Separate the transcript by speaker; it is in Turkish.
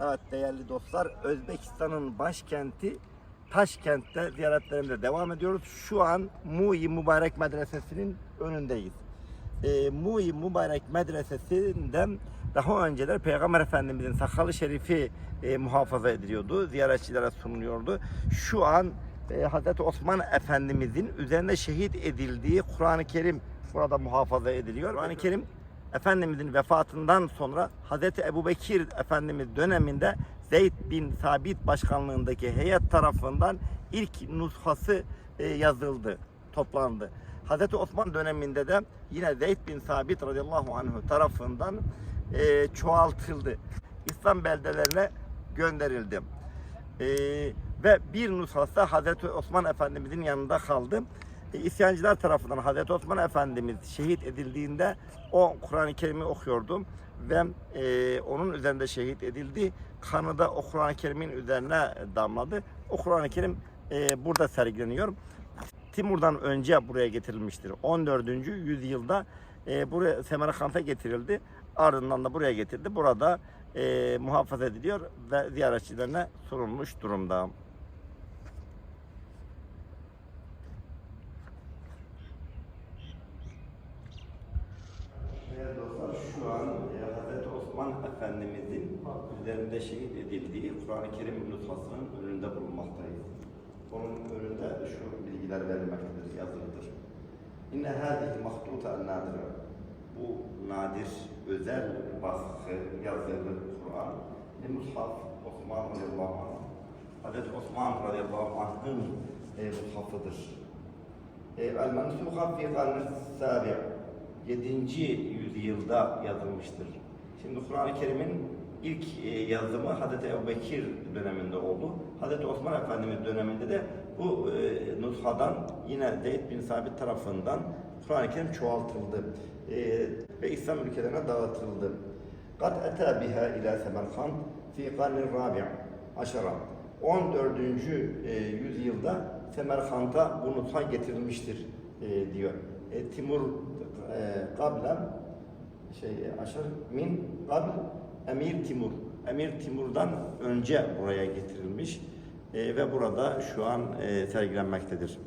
Speaker 1: Evet değerli dostlar, Özbekistan'ın başkenti Taşkent'te ziyaretlerimize devam ediyoruz. Şu an Muği Mübarek Medresesi'nin önündeyiz. Ee, Muği Mübarek Medresesi'nden daha önceler Peygamber Efendimizin sakalı şerifi e, muhafaza ediliyordu, ziyaretçilere sunuluyordu. Şu an e, Hazreti Osman Efendimizin üzerinde şehit edildiği Kur'an-ı Kerim burada muhafaza ediliyor. Kur'an-ı Kerim Efendimizin vefatından sonra Hazreti Ebubekir Efendimiz döneminde Zeyd bin Sabit başkanlığındaki heyet tarafından ilk nushası e, yazıldı, toplandı. Hazreti Osman döneminde de yine Zeyd bin Sabit radıyallahu anhu tarafından e, çoğaltıldı. İslam beldelerine gönderildi. E, ve bir nushası Hazreti Osman Efendimizin yanında kaldı. E, isyancılar tarafından Hazreti Osman Efendimiz şehit edildiğinde o Kur'an-ı Kerim'i okuyordu ve e, onun üzerinde şehit edildi. Kanı da o Kur'an-ı Kerim'in üzerine damladı. O Kur'an-ı Kerim e, burada sergileniyor. Timur'dan önce buraya getirilmiştir. 14. yüzyılda e, buraya Semerkant'a getirildi. Ardından da buraya getirdi. Burada e, muhafaza ediliyor ve ziyaretçilerine sunulmuş durumda. Değerli dostlar şu an e, Hazreti Osman Efendimizin üzerinde şehit edildiği Kur'an-ı Kerim nüshasının önünde bulunmaktayız. Onun önünde şu bilgiler verilmektedir, yazılıdır. İnne hâzihi mahtuta nadire. Bu nadir, özel baskı, yazılı Kur'an. Li mushaf Osman radıyallahu anh. Hazreti Osman radıyallahu anh'ın e, mushafıdır. E, El-Mensuha fi karnı sabi' 7. yüzyılda yazılmıştır. Şimdi Kur'an-ı Kerim'in ilk e, yazımı Hazreti Ebubekir döneminde oldu. Hazreti Osman Efendimiz döneminde de bu e, nushadan yine Zeyd bin Sabit tarafından Kur'an-ı Kerim çoğaltıldı e, ve İslam ülkelerine dağıtıldı. Kad ete biha ila Semerkant fi karni rabi' aşara. 14. e, yüzyılda Semerkant'a bu nusha getirilmiştir e, diyor. E, Timur e, kablem şey aşar min kabl Emir Timur. Emir Timur'dan önce buraya getirilmiş e, ve burada şu an e, sergilenmektedir.